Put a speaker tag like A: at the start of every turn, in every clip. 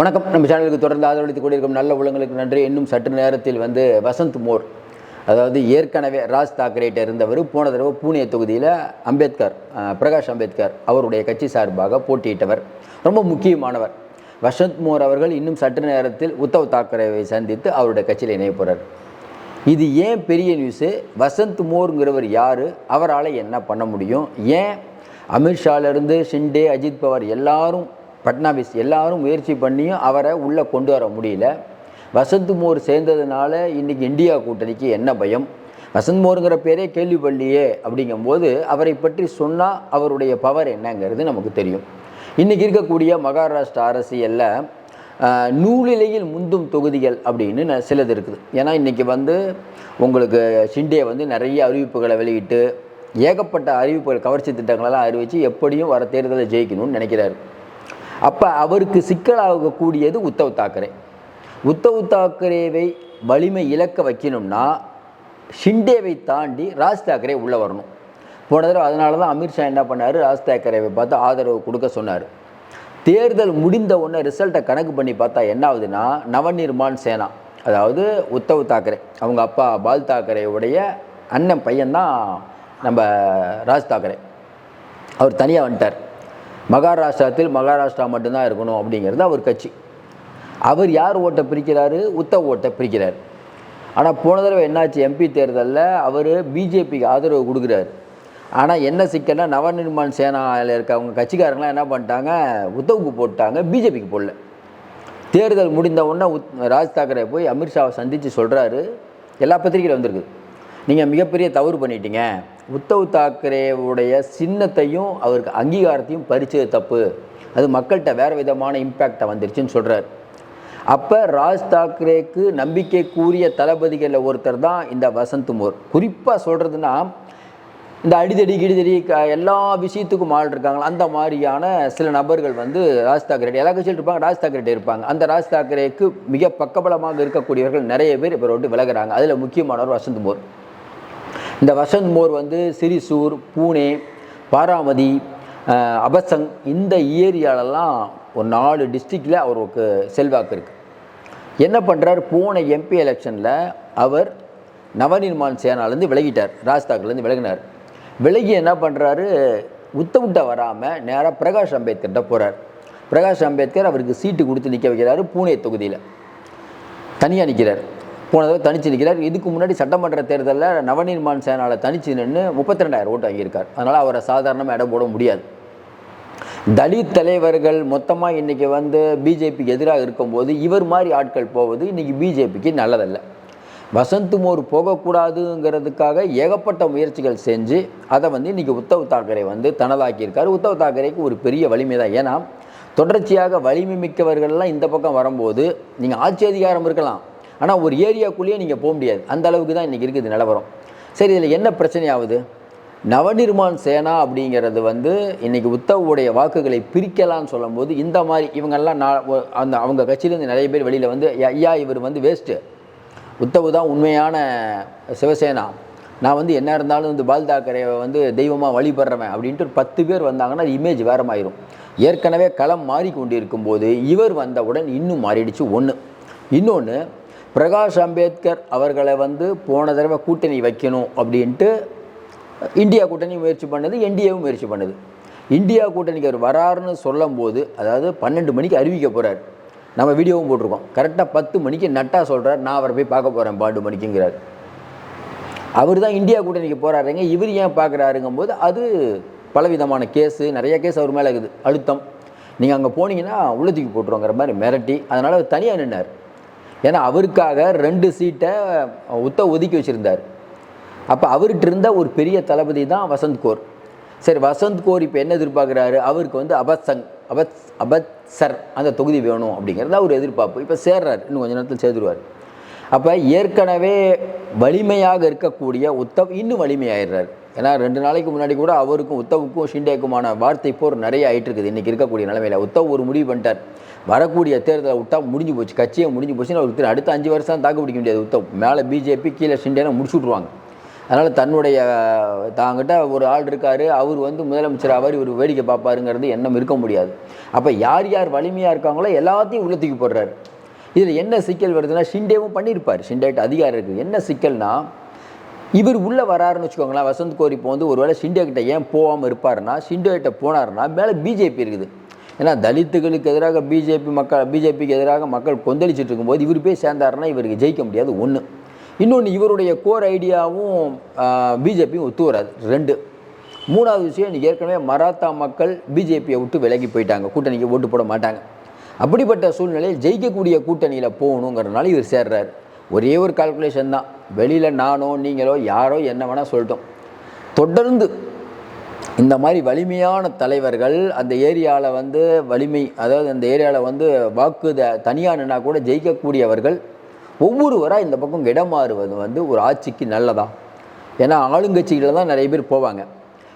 A: வணக்கம். நம்ம சேனலுக்கு தொடர்ந்து ஆதரவளித்துக் கொண்டிருக்கும் நல்ல உள்ளங்களுக்கு நன்றி. இன்னும் சற்று நேரத்தில் வந்து வசந்த் மோர் அதாவது ஏற்கனவே ராஜ் தாக்கரேட்ட இருந்தவர் போன தடவை பூனே தொகுதியில் அம்பேத்கர் பிரகாஷ் அம்பேத்கர் அவருடைய கட்சி சார்பாக போட்டியிட்டவர். ரொம்ப முக்கியமானவர். வசந்த் மோர் அவர்கள் இன்னும் சற்று நேரத்தில் உத்தவ் தாக்கரேவை சந்தித்து அவருடைய கட்சியில் இணைய போகிறார் இது ஏன் பெரிய நியூஸு வசந்த் மோருங்கிறவர் யார்? அவரால் என்ன பண்ண முடியும்? ஏன் அமித்ஷாலேருந்து ஷிண்டே அஜித் பவார் எல்லாரும் பட்னாவிஸ் எல்லாரும் முயற்சி பண்ணியும் அவரை உள்ளே கொண்டு வர முடியல. வசந்த் மோர் சேர்ந்ததுனால இன்றைக்கி இந்தியா கூட்டணிக்கு என்ன பயம்? வசந்த் மோருங்கிற பேரே கேள்விப்பள்ளியே அப்படிங்கும்போது அவரை பற்றி சொன்னால் அவருடைய பவர் என்னங்கிறது நமக்கு தெரியும். இன்றைக்கி இருக்கக்கூடிய மகாராஷ்டிரா அரசியலில் நூலிலையில் முந்தும் தொகுதிகள் அப்படின்னு சிலது இருக்குது. ஏன்னா இன்றைக்கி வந்து உங்களுக்கு ஷிண்டே வந்து நிறைய அறிவிப்புகளை வெளியிட்டு ஏகப்பட்ட அறிவிப்புகள் கவர்ச்சி திட்டங்களெல்லாம் அறிவித்து எப்படியும் வர தேர்தலை ஜெயிக்கணும்னு நினைக்கிறாரு. அப்போ அவருக்கு சிக்கலாகக்கூடியது உத்தவ் தாக்கரே. உத்தவ் தாக்கரேவை வலிமை இழக்க வைக்கணும்னா ஷிண்டேவை தாண்டி ராஜ் தாக்கரே உள்ளே வரணும். போன தடவை அதனால தான் அமித்ஷா என்ன பண்ணார்? ராஜ் தாக்கரேவை பார்த்து ஆதரவு கொடுக்க சொன்னார். தேர்தல் முடிந்த உடனே ரிசல்ட்டை கணக்கு பண்ணி பார்த்தா என்ன ஆகுதுன்னா நவநிர்மான் சேனா அதாவது உத்தவ் தாக்கரே அவங்க அப்பா பால் தாக்கரேவுடைய அண்ணன் பையன்தான் நம்ம ராஜ் தாக்கரே. அவர் தனியாக வந்துட்டார். மகாராஷ்டிராத்தில் மகாராஷ்டிரா மட்டும்தான் இருக்கணும் அப்படிங்கிறது அவர் கட்சி. அவர் யார் ஓட்டை பிரிக்கிறாரு? உத்தவ் ஓட்டை பிரிக்கிறார். ஆனால் போன தடவை என்னாச்சு? எம்பி தேர்தலில் அவர் பிஜேபிக்கு ஆதரவு கொடுக்குறாரு. ஆனால் என்ன சிக்கல்னா நவநிர்மான் சேனாவில் இருக்க அவங்க கட்சிக்காரங்களாம் என்ன பண்ணிட்டாங்க? உத்தவுக்கு போட்டாங்க பிஜேபிக்கு போடல. தேர்தல் முடிந்த உடனே உத் ராஜ் தாக்கரே போய் அமித்ஷாவை சந்தித்து சொல்கிறாரு எல்லா பத்திரிகையில் வந்திருக்கு நீங்கள் மிகப்பெரிய தவறு பண்ணிட்டீங்க. உத்தவ் தாக்கரேவுடைய சின்னத்தையும் அவருக்கு அங்கீகாரத்தையும் பறிச்சது தப்பு. அது மக்கள்கிட்ட வேறு விதமான இம்பேக்டை வந்துருச்சுன்னு சொல்கிறார் அப்போ ராஜ் தாக்கரேக்கு நம்பிக்கைக்குரிய தளபதிகளில் ஒருத்தர் தான் இந்த வசந்த் மோர். குறிப்பாக சொல்கிறதுனா இந்த அடிதடி கிடிதடி க எல்லா விஷயத்துக்கும் ஆள் இருக்காங்களா அந்த மாதிரியான சில நபர்கள் வந்து ராஜ் தாக்கரே எல்லா கட்சியில் இருப்பாங்க ராஜ் தாக்கரே இருப்பாங்க. அந்த ராஜ் தாக்கரேக்கு மிக பக்கபலமாக இருக்கக்கூடியவர்கள் நிறைய பேர் இப்போ விட்டு விலகுறாங்க. அதில் முக்கியமானவர் வசந்த் மோர். இந்த வசந்த் மோர் வந்து சிரிசூர் பூனே பாராமதி அபசங் இந்த ஏரியாலெல்லாம் ஒரு நாலு டிஸ்ட்ரிக்டில் அவருக்கு செல்வாக்கு இருக்குது என்ன பண்ணுறார் போன எம்பி எலெக்ஷனில் அவர் நவநிர்மான் சேனாலேருந்து விலகிட்டார். ராஜ் தாக்கர்லேருந்து விலகினார். விலகி என்ன பண்ணுறாரு உத்தவிட்ட வராமல் நேராக பிரகாஷ் அம்பேத்கர்கிட்ட போகிறார் பிரகாஷ் அம்பேத்கர் அவருக்கு சீட்டு கொடுத்து நிற்க வைக்கிறாரு பூனே தொகுதியில். தனியாக நிற்கிறார் போன தனிச்சு நிற்கிறார். இதுக்கு முன்னாடி சட்டமன்ற தேர்தலில் நவநிர்மான் சேனாவில் தனிச்சு நின்று முப்பத்தி ரெண்டாயிரம் ஓட்டு வாங்கியிருக்கார். அதனால் அவரை சாதாரணமாக இடம் போட முடியாது. தலித் தலைவர்கள் மொத்தமாக இன்றைக்கி வந்து பிஜேபிக்கு எதிராக இருக்கும்போது இவர் மாதிரி ஆட்கள் போவது இன்றைக்கி பிஜேபிக்கு நல்லதல்ல. வசந்த் போகக்கூடாதுங்கிறதுக்காக ஏகப்பட்ட முயற்சிகள் செஞ்சு அதை வந்து இன்றைக்கி உத்தவ் தாக்கரே வந்து தனதாக்கியிருக்காரு. உத்தவ் தாக்கரேக்கு ஒரு பெரிய வலிமை தான். ஏன்னா தொடர்ச்சியாக வலிமை மிக்கவர்கள்லாம் இந்த பக்கம் வரும்போது நீங்கள் ஆட்சி அதிகாரம் இருக்கலாம். ஆனால் ஒரு ஏரியாக்குள்ளேயே நீங்கள் போக முடியாது. அந்த அளவுக்கு தான் இன்றைக்கி இருக்குது நிலவரம். சரி இதில் என்ன பிரச்சனை ஆகுது நவநிர்மான் சேனா அப்படிங்கிறது வந்து இன்றைக்கி உத்தவுடைய வாக்குகளை பிரிக்கலாம்னு சொல்லும்போது இந்த மாதிரி இவங்கெல்லாம் நான் அந்த அவங்க கட்சியிலேருந்து நிறைய பேர் வெளியில் வந்து "ஐயா, இவர் வந்து வேஸ்ட்டு. உத்தவு தான் உண்மையான சிவசேனா. நான் வந்து என்ன இருந்தாலும் வந்து பால் தாக்கரேவை வந்து தெய்வமாக வழிபடுறவன். அப்படின்ட்டு ஒரு பத்து பேர் வந்தாங்கன்னா அது இமேஜ் வேறமாயிரும். ஏற்கனவே களம் மாறிக்கொண்டு இருக்கும்போது இவர் வந்தவுடன் இன்னும் மாறிடுச்சு ஒன்று இன்னொன்று பிரகாஷ் அம்பேத்கர் அவர்களை வந்து போன தடவை கூட்டணி வைக்கணும் அப்படின்ட்டு இந்தியா கூட்டணி முயற்சி பண்ணுது என்டிஏவும் முயற்சி பண்ணுது. இந்தியா கூட்டணிக்கு அவர் வராருன்னு சொல்லும்போது அதாவது பன்னெண்டு மணிக்கு அறிவிக்க போகிறார் நம்ம வீடியோவும் போட்டிருக்கோம். கரெக்டாக பத்து மணிக்கு நட்டாக சொல்கிறார் நான் அவரை போய் பார்க்க போகிறேன் பன்னெண்டு மணிக்குங்கிறார். அவர் தான் இந்தியா கூட்டணிக்கு போகிறாருங்க இவர் ஏன் பார்க்குறாருங்கும்போது அது பலவிதமான கேஸு நிறைய கேஸ் அவர் மேலே இருக்குது. அழுத்தம். நீங்கள் அங்கே போனீங்கன்னா உள்ளத்துக்கு போட்டுருவோங்கிற மாதிரி மிரட்டி அதனால் அவர் தனியாக நின்னார். ஏன்னா அவருக்காக ரெண்டு சீட்டை உத்த ஒதுக்கி வச்சுருந்தார். அப்போ அவர்கிட்ட இருந்த ஒரு பெரிய தளபதி தான் வசந்த் கோர். சரி வசந்த் கோர் இப்போ என்ன எதிர்பார்க்குறாரு? அவருக்கு வந்து அபத்சங் அபத் அபத்சர் அந்த தொகுதி வேணும் அப்படிங்கிறது அவர் எதிர்பார்ப்பு. இப்போ சேர்றார் இன்னும் கொஞ்ச நேரத்தில் சேர்த்துருவார் அப்போ ஏற்கனவே வலிமையாக இருக்கக்கூடிய உத்தவ் இன்னும் வலிமையாயிடுறார். ஏன்னா ரெண்டு நாளைக்கு முன்னாடி கூட அவருக்கும் உத்தவுக்கும் ஷிண்டேக்குமான வார்த்தை போர் நிறைய ஆகிட்டு இருக்குது இன்றைக்கி இருக்கக்கூடிய நிலைமையில். உத்தவ் ஒரு முடிவு பண்ணிட்டார். வரக்கூடிய தேர்தலை விட்டா முடிஞ்சு போச்சு. கட்சியை முடிஞ்சு போச்சுன்னு அவருக்கு அடுத்த அஞ்சு வருஷம் தாக்கு பிடிக்க முடியாது உத்தவ். மேலே பிஜேபி கீழே ஷிண்டேனை முடிச்சு விட்ருவாங்க அதனால் தன்னுடைய தாங்கிட்ட ஒரு ஆள் இருக்கார். அவர் வந்து முதலமைச்சர் அவர் இவர் வேடிக்கை பார்ப்பாருங்கிறது எண்ணம் இருக்க முடியாது. அப்போ யார் யார் வலிமையாக இருக்காங்களோ எல்லாத்தையும் உள்ள தூக்கி போடுறாரு. இதில் என்ன சிக்கல் வருதுன்னா ஷிண்டேவும் பண்ணியிருப்பார். ஷிண்டேட்டு அதிகாரம் இருக்குது என்ன சிக்கல்னால் இவர் உள்ளே வராருன்னு வச்சுக்கோங்களேன் வசந்த் கோரி இப்போ வந்து ஒருவேளை சிண்டியோ கிட்ட ஏன் போகாமல் இருப்பாருன்னா ஷிண்டே கிட்ட போனாருன்னா மேலே பிஜேபி இருக்குது. ஏன்னா தலித்துகளுக்கு எதிராக பிஜேபி மக்கள் பிஜேபிக்கு எதிராக மக்கள் கொந்தளிச்சிட்டு இருக்கும்போது இவர் போய் சேர்ந்தாருன்னா இவருக்கு ஜெயிக்க முடியாது ஒன்று இன்னொன்று இவருடைய கோர் ஐடியாவும் பிஜேபியும் ஒத்து வராது. ரெண்டு. மூணாவது விஷயம் இன்றைக்கி ஏற்கனவே மராத்தா மக்கள் பிஜேபியை விட்டு விலகி போயிட்டாங்க. கூட்டணிக்கு ஓட்டு போட மாட்டாங்க. அப்படிப்பட்ட சூழ்நிலையில் ஜெயிக்கக்கூடிய கூட்டணியில் போகணுங்கிறதுனால இவர் சேர்றாரு. ஒரே ஒரு கால்குலேஷன் தான். வெளியில் நானோ நீங்களோ யாரோ என்ன வேணால் சொல்லிட்டோம். தொடர்ந்து இந்த மாதிரி வலிமையான தலைவர்கள் அந்த ஏரியாவில் வந்து வலிமை அதாவது அந்த ஏரியாவில் வந்து வாக்கு த- தனியா கூட ஜெயிக்கக்கூடியவர்கள் ஒவ்வொருவராக இந்த பக்கம் இடமாறுவது வந்து ஒரு ஆட்சிக்கு நல்லதா? ஏன்னா ஆளுங்கட்சிகளில் தான் நிறைய பேர் போவாங்க.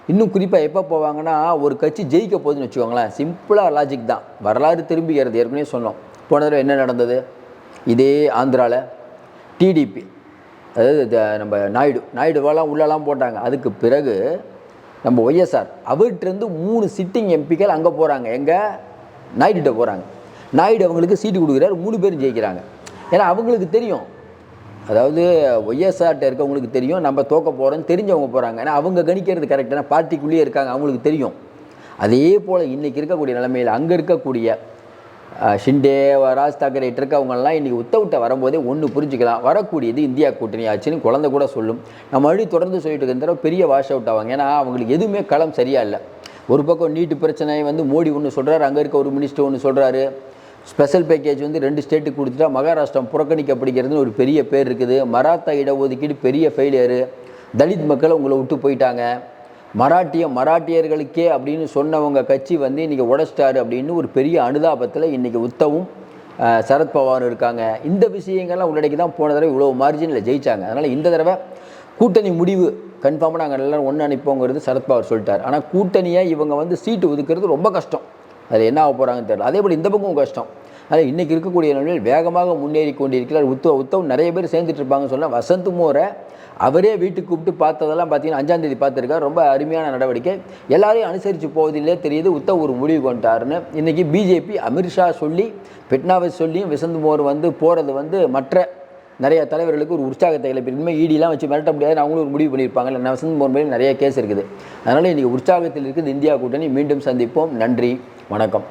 A: இன்னும் குறிப்பாக எப்போ போவாங்கன்னா ஒரு கட்சி ஜெயிக்க போகுதுன்னு வச்சுக்கோங்களேன். சிம்பிளாக லாஜிக் தான். வரலாறு திரும்புகிறது ஏற்கனவே சொன்னோம். போன தடவை என்ன நடந்தது? இதே ஆந்திராவில் டிடிபி அதாவது த- நம்ம நாயுடு நாயுடுவெல்லாம் உள்ளெல்லாம் போட்டாங்க. அதுக்கு பிறகு நம்ம ஒய்எஸ்ஆர் அவர்கிட்டருந்து மூணு சிட்டிங் எம்பிக்கள் அங்கே போகிறாங்க எங்கே? நாயுடுகிட்ட போகிறாங்க நாயுடு அவங்களுக்கு சீட்டு கொடுக்குறாரு. மூணு பேரும் ஜெயிக்கிறாங்க. ஏன்னா அவங்களுக்கு தெரியும். அதாவது ஒய்எஸ்ஆர்கிட்ட இருக்கவங்களுக்கு தெரியும். நம்ம தோக்க போகிறோம்னு தெரிஞ்சவங்க போகிறாங்க ஏன்னா அவங்க கணிக்கிறது கரெக்டான பார்ட்டிக்குள்ளேயே இருக்காங்க. அவங்களுக்கு தெரியும். அதே போல் இன்றைக்கி இருக்கக்கூடிய நிலைமையில் அங்கே இருக்கக்கூடிய ஷிண்டே ராஜ் தாக்கரே இருக்கவங்கெல்லாம் இன்றைக்கி உத்தவிட்ட வரும்போதே ஒன்று புரிஞ்சுக்கலாம். வரக்கூடியது இந்தியா கூட்டணி ஆச்சுன்னு குழந்தை கூட சொல்லும். நம்ம மறுபடியும் தொடர்ந்து சொல்லிட்டு இருக்கிற தடவை பெரிய வாஷ் அவுட் ஆவாங்க. ஏன்னா அவங்களுக்கு எதுவுமே களம் சரியா இல்லை. ஒரு பக்கம் நீட்டு பிரச்சனை வந்து மோடி ஒன்று சொல்கிறாரு அங்கே இருக்க ஒரு மினிஸ்டர் ஒன்று சொல்கிறாரு ஸ்பெஷல் பேக்கேஜ் வந்து ரெண்டு ஸ்டேட்டுக்கு கொடுத்துட்டா மகாராஷ்டிரம் புறக்கணிக்கப்படுகிறதுன்னு ஒரு பெரிய பேர் இருக்குது. மராத்தா இடஒதுக்கீடு பெரிய ஃபெயிலியரு தலித் மக்கள் உங்களை விட்டு போயிட்டாங்க. மராட்டிய மராட்டியர்களுக்கே அப்படின்னு சொன்னவங்க கட்சி வந்து இன்றைக்கி உடச்சிட்டாரு அப்படின்னு ஒரு பெரிய அனுதாபத்தில் இன்றைக்கி உத்தவும் சரத்பவாரும் இருக்காங்க. இந்த விஷயங்கள்லாம் உள்ளடக்கி தான் போன தடவை இவ்வளோ மார்ஜினில் ஜெயிச்சாங்க. அதனால் இந்த தடவை கூட்டணி முடிவு கன்ஃபார்மாக நாங்கள் எல்லோரும் ஒன்று அனுப்போங்கிறது சரத்பவார் சொல்லிட்டார். ஆனால் கூட்டணியை இவங்க வந்து சீட்டு ஒதுக்கிறது ரொம்ப கஷ்டம். அது என்ன ஆக போகிறாங்கன்னு தெரியல. அதே போல் இந்த பக்கம் கஷ்டம். ஆனால் இன்றைக்கி இருக்கக்கூடிய நிலையில் வேகமாக முன்னேறி கொண்டிருக்கிறார் உத்தவ் உத்தவ் நிறைய பேர் சேர்ந்துட்டு இருப்பாங்கன்னு சொன்னால் வசந்த் மோரை அவரே வீட்டுக்கு கூப்பிட்டு பார்த்ததெல்லாம் பார்த்தீங்கன்னா அஞ்சாம் தேதி பார்த்துருக்காரு. ரொம்ப அருமையான நடவடிக்கை. எல்லாரையும் அனுசரித்து போவதில்லே தெரியுது. உத்தவ் ஒரு முடிவு கொண்டாருன்னு இன்றைக்கி பிஜேபி அமித்ஷா சொல்லி பெட்னாவை சொல்லியும் வசந்த் மோர் வந்து போகிறது வந்து மற்ற நிறைய தலைவர்களுக்கு ஒரு உற்சாகத்தை இல்லை இனிமேல் ஈடிலாம் வச்சு மிரட்ட முடியாது. அவங்களும் ஒரு முடிவு பண்ணியிருப்பாங்க இல்லை வசந்த் மோர் மேலே நிறைய கேஸ் இருக்குது. அதனால் இன்றைக்கி உற்சாகத்தில் இருக்குது இந்தியா கூட்டணி. மீண்டும் சந்திப்போம். நன்றி. வணக்கம்.